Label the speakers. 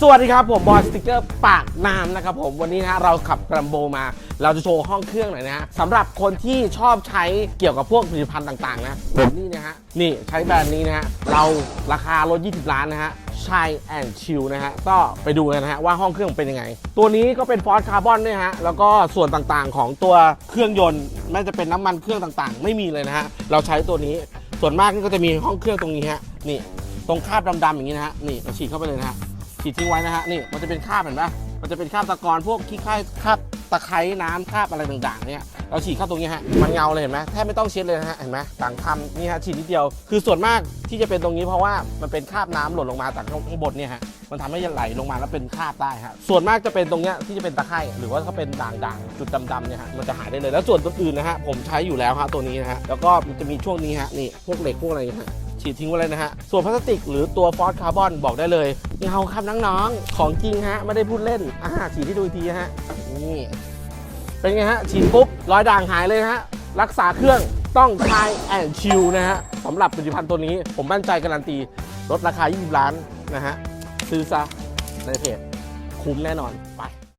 Speaker 1: สวัสดีครับ ผมบอยสติกเกอร์ปากน้ำนะครับผมวันนี้นะเราขับกรมโบมา เราจะโชว์ห้องเครื่องหน่อยนะฮะสำหรับคนที่ชอบใช้เกี่ยวกับพวกผลิตภัณฑ์ต่างๆนะผมนี่นะฮะนี่ใช้แบรนด์นี้นะฮะเราราคารถ20 ล้านนะฮะชายแอนชิลนะฮะก็ไปดูกันนะฮะว่าห้องเครื่องเป็นยังไง ตัวนี้ก็เป็นฟอสคาร์บอนด้วยฮะแล้วก็ส่วนต่างๆของตัวเครื่องยนต์ไม่าจะเป็นน้ำมันเครื่องต่างๆ ไม่มีเลยนะฮะเราใช้ตัวนี้ส่วนมากก็จะมีห้องเครื่องตรงนี้ฮะนี่ตรงคาบดำๆอย่างนี้นะฮะนี่เราฉีดเข้าไปเลยนะฮะ ฉีดทิ้งไว้นะฮะนี่มันจะเป็นคราบเห็นปะมันจะเป็นคราบตะกอนพวกขี้ไข่คราบตะไคร้น้ำคราบอะไรต่างๆเนี่ยเราฉีดเข้าตรงนี้ฮะมันเงาเลยเห็นไหมแทบไม่ต้องเช็ดเลยนะฮะเห็นไหมต่างทำนี่ฮะฉีดนิดเดียว คือส่วนมากที่จะเป็นตรงนี้เพราะว่ามันเป็นคราบน้ำหล่นลงมาจากข้างบนเนี่ยฮะมันทำให้ไหลลงมาแล้วเป็นคราบได้ฮะส่วนมากจะเป็นตรงเนี้ยที่จะเป็นตะไคร่หรือว่าถ้าเป็นด่างๆจุดดำๆเนี่ยฮะมันจะหายได้เลยแล้วส่วนตัวอื่นนะฮะผมใช้อยู่แล้วฮะตัวนี้นะฮะแล้วก็มันจะมีช่วงนี้ฮะนี่พวกเหล็กพวกอะไรฮะฉีดทิ้งไว้เลยนะฮะส่วนพลาสติกหรือตัวฟอสคาร์บอนบอกได้เลย เงาครับน้องๆ ของจริงฮะ ไม่ได้พูดเล่น อ่าฉีดที่ดูทีฮะ นี่ เป็นไงฮะ ฉีดปุ๊บรอยด่างหายเลยฮะ รักษาเครื่องต้องชายแอนชิลนะฮะสำหรับผลิตภัณฑ์ตัวนี้ ผมมั่นใจการันตี ลดราคา 20 ล้านนะฮะ ซื้อซะในเพจคุ้มแน่นอน